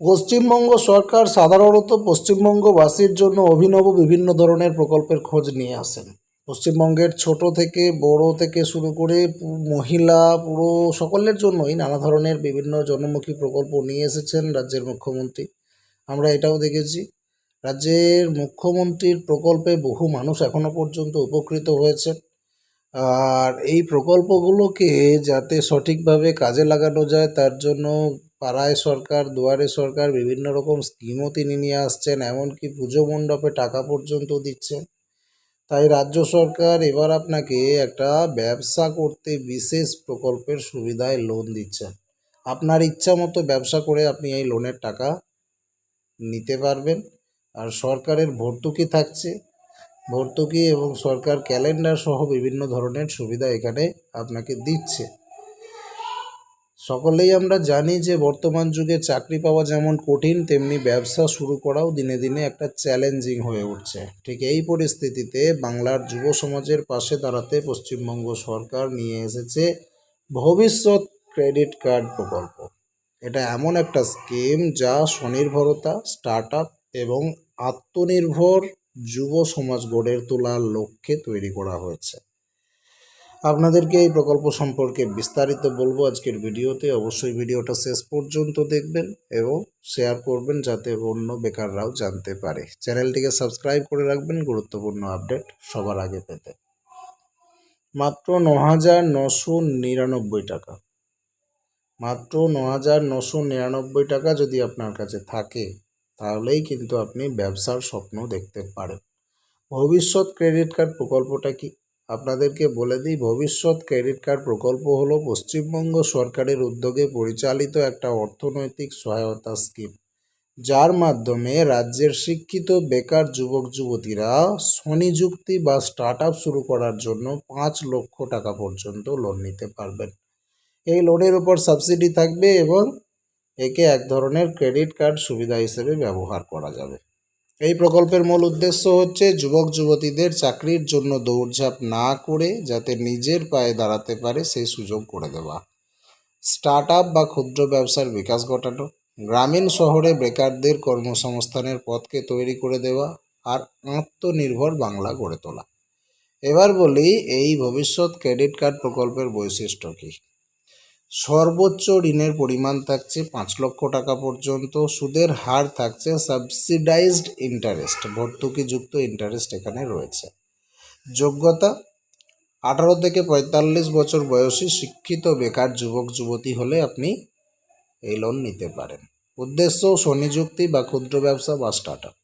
পশ্চিমবঙ্গ সরকার সাধারণত পশ্চিমবঙ্গবাসীর জন্য অভিনব বিভিন্ন ধরনের প্রকল্পের খোঁজ নিয়ে আসেন। পশ্চিমবঙ্গের ছোট থেকে বড় থেকে শুরু করে মহিলা, পুরো সকলের জন্যই নানা ধরনের বিভিন্ন জনমুখী প্রকল্প নিয়ে এসেছেন রাজ্যের মুখ্যমন্ত্রী। আমরা এটাও দেখেছি, রাজ্যের মুখ্যমন্ত্রীর প্রকল্পে বহু মানুষ এখনও পর্যন্ত উপকৃত হয়েছেন। আর এই প্রকল্পগুলোকে যাতে সঠিকভাবে কাজে লাগানো যায়, তার জন্য পাড়ায় সরকার, দুয়ারে সরকার বিভিন্ন রকম স্কিমও তিনি নিয়ে আসছেন, এমনকি পুজো মণ্ডপে টাকা পর্যন্ত দিচ্ছেন। তাই রাজ্য সরকার এবার আপনাকে একটা ব্যবসা করতে বিশেষ প্রকল্পের সুবিধায় লোন দিচ্ছেন। আপনার ইচ্ছা মতো ব্যবসা করে আপনি এই লোনের টাকা নিতে পারবেন। আর সরকারের ভর্তুকি থাকছে। ভর্তুকি এবং সরকার ক্যালেন্ডার সহ বিভিন্ন ধরনের সুবিধা এখানে আপনাকে দিচ্ছে। সকলেই আমরা জানি যে বর্তমান যুগে চাকরি পাওয়া যেমন কঠিন, তেমনি ব্যবসা শুরু করাও দিনে দিনে একটা চ্যালেঞ্জিং হয়ে উঠছে। ঠিক এই পরিস্থিতিতে বাংলার যুব সমাজের পাশে দাঁড়াতে পশ্চিমবঙ্গ সরকার নিয়ে এসেছে ভবিষ্যৎ ক্রেডিট কার্ড প্রকল্প। এটা এমন একটা স্কিম যা স্বনির্ভরতা স্টার্ট আপ এবং আত্মনির্ভর যুব সমাজ গড়ে তোলার লক্ষ্যে তৈরি করা হয়েছে। আপনাদেরকে এই প্রকল্প সম্পর্কে বিস্তারিত বলব আজকের ভিডিওতে। অবশ্যই ভিডিওটা শেষ পর্যন্ত দেখবেন এবং শেয়ার করবেন যাতে অন্য বেকাররাও জানতে পারে। চ্যানেলটিকে সাবস্ক্রাইব করে রাখবেন, গুরুত্বপূর্ণ আপডেট সবার আগে পেতে। মাত্র ন হাজার নশো নিরানব্বই টাকা। মাত্র ন হাজার নশো নিরানব্বই টাকা যদি আপনার কাছে থাকে, তাহলেই কিন্তু আপনি ব্যবসার স্বপ্ন দেখতে পারেন। ভবিষ্যৎ ক্রেডিট কার্ড প্রকল্পটা কি? আপনাদেরকে বলে দিই, ভবিষ্যৎ ক্রেডিট কার্ড প্রকল্প হলো পশ্চিমবঙ্গ সরকারের উদ্যোগে পরিচালিত একটা অর্থনৈতিক সহায়তা স্কিম। যার মাধ্যমে রাজ্যের শিক্ষিত, বেকার যুবক, যুবতীরা স্বনিযুক্তি বা স্টার্ট শুরু করার জন্য পাঁচ লক্ষ টাকা পর্যন্ত লোন নিতে পারবেন। এই লোনের উপর সাবসিডি থাকবে এবং একে এক ধরনের ক্রেডিট কার্ড সুবিধা হিসেবে ব্যবহার করা যাবে। এই প্রকল্পের মূল উদ্দেশ্য হচ্ছে যুবক যুবতীদের চাকরির জন্য দৌড়ঝাঁপ না করে যাতে নিজের পায়ে দাঁড়াতে পারে সেই সুযোগ করে দেওয়া। স্টার্ট আপ বা ক্ষুদ্র ব্যবসার বিকাশ ঘটানো, গ্রামীণ শহরে বেকারদের কর্মসংস্থানের পথকে তৈরি করে দেওয়া আর আত্মনির্ভর বাংলা গড়ে তোলা। এবার বলি, এই ভবিষ্যৎ ক্রেডিট কার্ড প্রকল্পের বৈশিষ্ট্য কী? সর্বোচ্চ ঋণের পরিমাণ থাকছে পাঁচ লক্ষ টাকা পর্যন্ত। সুদের হার থাকছে সাবসিডাইজড ইন্টারেস্ট ভর্তুকিযুক্ত ইন্টারেস্ট এখানে রয়েছে। যোগ্যতা, আঠারো থেকে পঁয়তাল্লিশ বছর বয়সী শিক্ষিত, বেকার যুবক, যুবতী হলে আপনি এই লোন নিতে পারেন। উদ্দেশ্য স্বনিযুক্তি বা ক্ষুদ্র ব্যবসা বা start up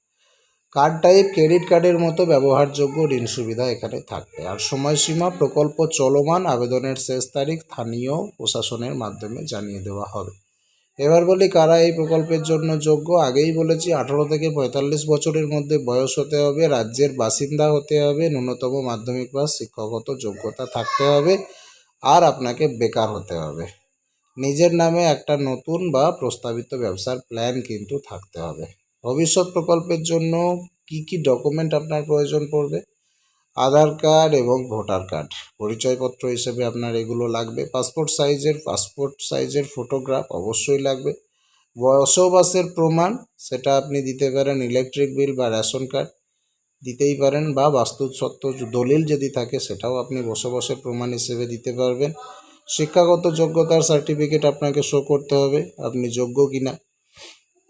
card type credit কার্ডের মতো ব্যবহারযোগ্য ঋণ সুবিধা এখানে থাকবে। আর সময়সীমা, প্রকল্প চলমান, আবেদনের শেষ তারিখ স্থানীয় প্রশাসনের মাধ্যমে জানিয়ে দেওয়া হবে। এবার বলি কারা এই প্রকল্পের জন্য যোগ্য? আগেই বলেছি, আঠারো থেকে পঁয়তাল্লিশ বছরের মধ্যে বয়স হতে হবে, রাজ্যের বাসিন্দা হতে হবে, ন্যূনতম মাধ্যমিক বা শিক্ষাগত যোগ্যতা থাকতে হবে, আর আপনাকে বেকার হতে হবে। নিজের নামে একটা নতুন বা প্রস্তাবিত ব্যবসার প্ল্যান কিন্তু থাকতে হবে। ভবিষ্যৎ প্রকল্পের জন্য কি কি ডকুমেন্ট আপনার প্রয়োজন পড়বে? আধার কার্ড এবং ভোটার কার্ড পরিচয়পত্র হিসেবে আপনার এগুলো লাগবে। পাসপোর্ট সাইজের পাসপোর্ট সাইজের ফটোগ্রাফ অবশ্যই লাগবে। বসবাসের প্রমাণ সেটা আপনি দিতে পারেন ইলেকট্রিক বিল বা রেশন কার্ড দিতেই পারেন বা বাস্তুসত্ত্ব দলিল যদি থাকে সেটাও আপনি বসবাসের প্রমাণ হিসেবে দিতে পারবেন। শিক্ষাগত যোগ্যতার সার্টিফিকেট আপনাকে শো করতে হবে। আপনি যোগ্য কিনা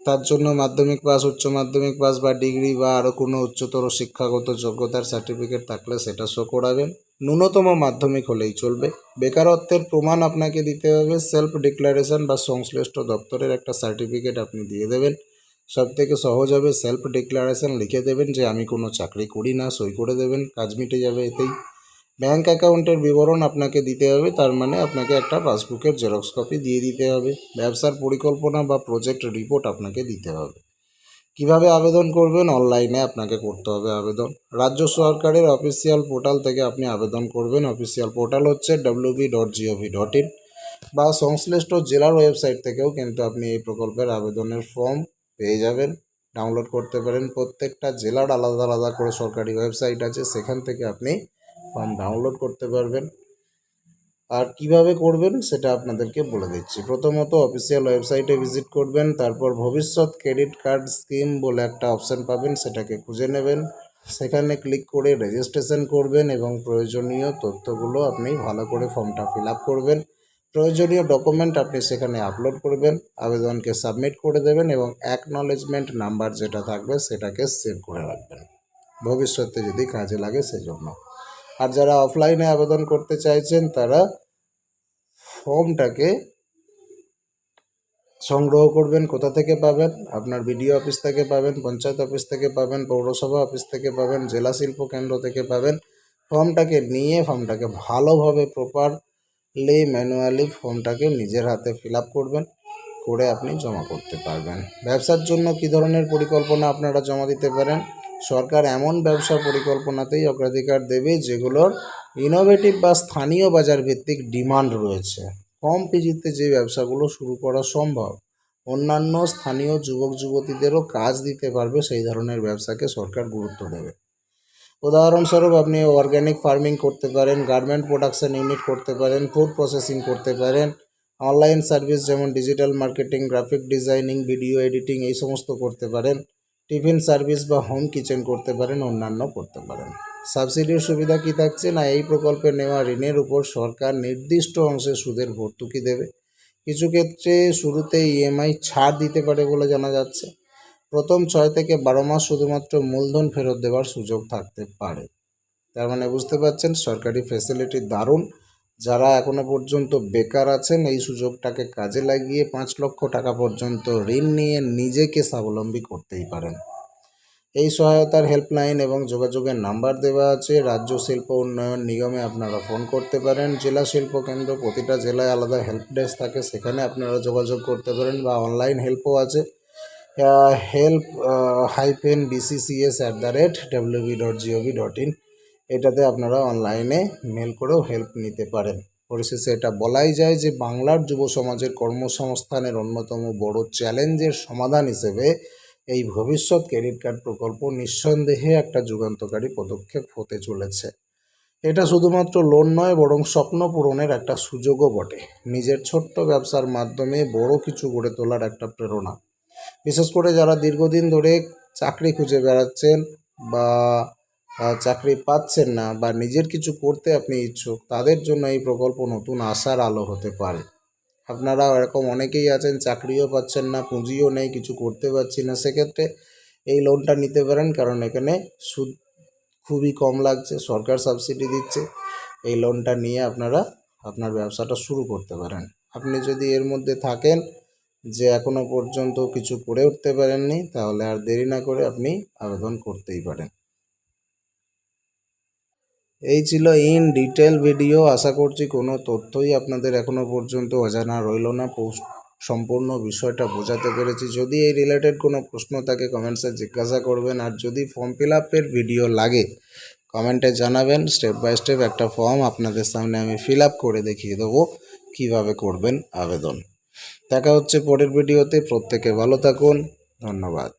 তার জন্য মাধ্যমিক পাস, উচ্চ মাধ্যমিক পাস বা ডিগ্রি বা আরও কোনো উচ্চতর শিক্ষাগত যোগ্যতার সার্টিফিকেট থাকলে সেটা শো করাবেন। ন্যূনতম মাধ্যমিক হলেই চলবে। বেকারত্বের প্রমাণ আপনাকে দিতে হবে। সেলফ ডিক্লারেশন বা সংশ্লিষ্ট দপ্তরের একটা সার্টিফিকেট আপনি দিয়ে দেবেন। সব থেকে সহজ হবে সেলফ ডিক্লারেশন লিখে দেবেন যে, আমি কোনো চাকরি করি না, সই করে দেবেন। কাজ মিটে যাবে এতেই। ব্যাংক অ্যাকাউন্টের বিবরণ আপনাকে দিতে হবে, তার মানে আপনাকে একটা পাসবুকের জেরক্স কপি দিয়ে দিতে হবে। ব্যবসার পরিকল্পনা বা প্রজেক্ট রিপোর্ট আপনাকে দিতে হবে। কীভাবে আবেদন করবেন? অনলাইনে আপনাকে করতে হবে আবেদন। রাজ্য সরকারের অফিসিয়াল পোর্টাল থেকে আপনি আবেদন করবেন। অফিসিয়াল পোর্টাল হচ্ছে WB dot GOV dot in বা সংশ্লিষ্ট জেলার ওয়েবসাইট থেকেও কিন্তু আপনি এই প্রকল্পের আবেদনের ফর্ম পেয়ে যাবেন। ডাউনলোড করতে পারেন। প্রত্যেকটা জেলার আলাদা আলাদা করে সরকারি ওয়েবসাইট আছে। সেখান থেকে আপনি ফর্ম ডাউনলোড করতে পারবেন। আর কীভাবে করবেন সেটা আপনাদেরকে বলে দিচ্ছি। প্রথমত অফিসিয়াল ওয়েবসাইটে ভিজিট করবেন, তারপর ভবিষ্যৎ ক্রেডিট কার্ড স্কিম বলে একটা অপশান পাবেন, সেটাকে খুঁজে নেবেন। সেখানে ক্লিক করে রেজিস্ট্রেশন করবেন এবং প্রয়োজনীয় তথ্যগুলো আপনি ভালো করে ফর্মটা ফিল আপ করবেন। প্রয়োজনীয় ডকুমেন্ট আপনি সেখানে আপলোড করবেন, আবেদনকে সাবমিট করে দেবেন এবং অ্যাকনলেজমেন্ট নাম্বার যেটা থাকবে সেটাকে সেভ করে রাখবেন। ভবিষ্যতে যদি কাজে লাগে সেজন্য। আর যারা অফলাইনে আবেদন করতে চাইছেন, তারা ফর্মটাকে সংগ্রহ করবেন। কোথা থেকে পাবেন? আপনার বিডিও অফিস থেকে পাবেন, পঞ্চায়েত অফিস থেকে পাবেন, পৌরসভা অফিস থেকে পাবেন, জেলা শিল্প কেন্দ্র থেকে পাবেন। ফর্মটাকে নিয়ে, ফর্মটাকে ভালোভাবে প্রপারলি ম্যানুয়ালি ফর্মটাকে নিজের হাতে ফিল আপ করবেন, করে আপনি জমা করতে পারবেন। ব্যবসার জন্য কী ধরনের পরিকল্পনা আপনারা জমা দিতে পারেন? সরকার এমন ব্যবসা পরিকল্পনাতেই অগ্রাধিকার দেবে যেগুলোর ইনোভেটিভ বা স্থানীয় বাজার ভিত্তিক ডিমান্ড রয়েছে। কম পিজিতে যে ব্যবসাগুলো শুরু করা সম্ভব, অন্যান্য স্থানীয় যুবক যুবতীদেরও কাজ দিতে পারবে সেই ধরনের ব্যবসাকে সরকার গুরুত্ব দেবে। উদাহরণস্বরূপ আপনি অর্গ্যানিক ফার্মিং করতে পারেন গার্মেন্ট প্রোডাকশন ইউনিট করতে পারেন ফুড প্রসেসিং করতে পারেন অনলাইন সার্ভিস যেমন digital marketing graphic designing video editing এই সমস্ত করতে পারেন। টিফিন সার্ভিস বা হোম কিচেন করতে পারেন, অন্যান্য করতে পারেন। সাবসিডির সুবিধা কি থাকছে না? এই প্রকল্পে নেওয়া ঋণের উপর সরকার নির্দিষ্ট অংশে সুদের ভর্তুকি দেবে। কিছু ক্ষেত্রে শুরুতে ইএমআই ছাড় দিতে পারে বলে জানা যাচ্ছে। প্রথম ছয় থেকে বারো মাস শুধুমাত্র মূলধন ফেরত দেওয়ার সুযোগ থাকতে পারে। তার মানে বুঝতে পারছেন, সরকারি ফেসিলিটি দারুণ। যারা এখনও পর্যন্ত বেকার আছেন, এই সুযোগটাকে কাজে লাগিয়ে পাঁচ লক্ষ টাকা পর্যন্ত ঋণ নিয়ে নিজেকে স্বাবলম্বী করতেই পারেন। এই সহায়তার হেল্পলাইন এবং যোগাযোগের নাম্বার দেওয়া আছে। রাজ্য শিল্প উন্নয়ন নিগমে আপনারা ফোন করতে পারেন। জেলা শিল্প কেন্দ্র প্রতিটা জেলায় আলাদা হেল্প ডেস্ক থাকে। সেখানে আপনারা যোগাযোগ করতে পারেন বা অনলাইন হেল্পও আছে। Help hyphen BCCS at the rate WB dot GOV dot in এটাতে আপনারা অনলাইনে মেল করেও হেল্প নিতে পারেন। পরিশেষে এটা বলাই যায় যে বাংলার যুব সমাজের কর্মসংস্থানের অন্যতম বড় চ্যালেঞ্জের সমাধান হিসেবে এই ভবিষ্যৎ ক্রেডিট কার্ড প্রকল্প নিঃসন্দেহে একটা যুগান্তকারী পদক্ষেপ হতে চলেছে। এটা শুধুমাত্র লোন নয়, বরং স্বপ্ন পূরণের একটা সুযোগও বটে। নিজের ছোট্ট ব্যবসার মাধ্যমে বড় কিছু গড়ে তোলার একটা প্রেরণা। বিশেষ করে যারা দীর্ঘদিন ধরে চাকরি খুঁজে বেড়াচ্ছেন বা চাকরি পাচ্ছেন না বা নিজের কিছু করতে আপনি ইচ্ছুক, তাদের জন্য এই প্রকল্প নতুন আশার আলো হতে পারে। আপনারা এরকম অনেকেই আছেন, চাকরিও পাচ্ছেন না, পুঁজিও নেই, কিছু করতে পারছি না। সেক্ষেত্রে এই লোনটা নিতে পারেন, কারণ এখানে সুদ খুবই কম লাগছে, সরকার সাবসিডি দিচ্ছে। এই লোনটা নিয়ে আপনারা আপনার ব্যবসাটা শুরু করতে পারেন। আপনি যদি এর মধ্যে থাকেন যে এখনও পর্যন্ত কিছু করে উঠতে পারেননি, তাহলে আর দেরি না করে আপনি আবেদন করতেই পারেন। এই ছিল ইন ডিটেল ভিডিও আশা করছি কোনো তথ্যই আপনাদের এখনও পর্যন্ত অজানা রইল না। পোস্ট সম্পূর্ণ বিষয়টা বোঝাতে পেরেছি। যদি এই রিলেটেড কোনো প্রশ্ন থাকে কমেন্টসে জিজ্ঞাসা করবেন। আর যদি ফর্ম ফিল আপের ভিডিও লাগে কমেন্টে জানাবেন। স্টেপ বাই স্টেপ একটা ফর্ম আপনাদের সামনে আমি ফিল আপ করে দেখিয়ে দেবো, কীভাবে করবেন আবেদন। দেখা হচ্ছে পরের ভিডিওতে প্রত্যেকে ভালো থাকুন। ধন্যবাদ।